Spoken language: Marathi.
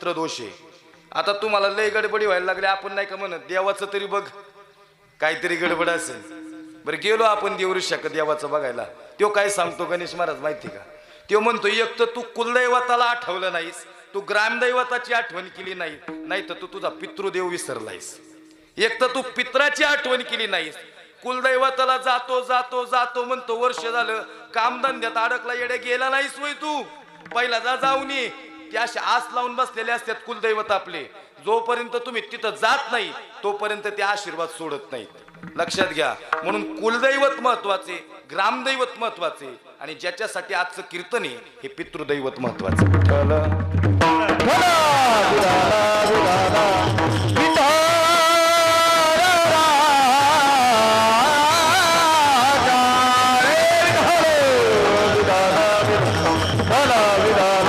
दोष आहे आता तुम्हाला लय गडबडी व्हायला लागले आपण नाही का म्हणत देवाचं तरी बघ. काहीतरी गडबड असेल. बरं गेलो आपण देवऋषाक देवाचं बघायला. तो काय सांगतो गणेश महाराज माहिती का? तो म्हणतो एक तर तू कुलदैवताला आठवलं नाहीस तू ग्रामदैवताची आठवण केली नाही नाही तर तू तुझा पितृदेव विसरलायस. एक तर तू पित्राची आठवण केली नाहीस कुलदैवताला जातो जातो जातो म्हणतो वर्ष झालं कामधंद्यात अडकला येडे गेला नाहीस वय तू. पहिला जा जाऊन ये ते आस लावून बसलेले असतात कुलदैवत आपले. जोपर्यंत तुम्ही तिथं जात नाही तोपर्यंत ते आशीर्वाद सोडत नाहीत. लक्षात घ्या. म्हणून कुलदैवत महत्त्वाचे ग्रामदैवत महत्त्वाचे आणि ज्याच्यासाठी आजचं कीर्तन आहे हे पितृदैवत महत्वाचं. Hola.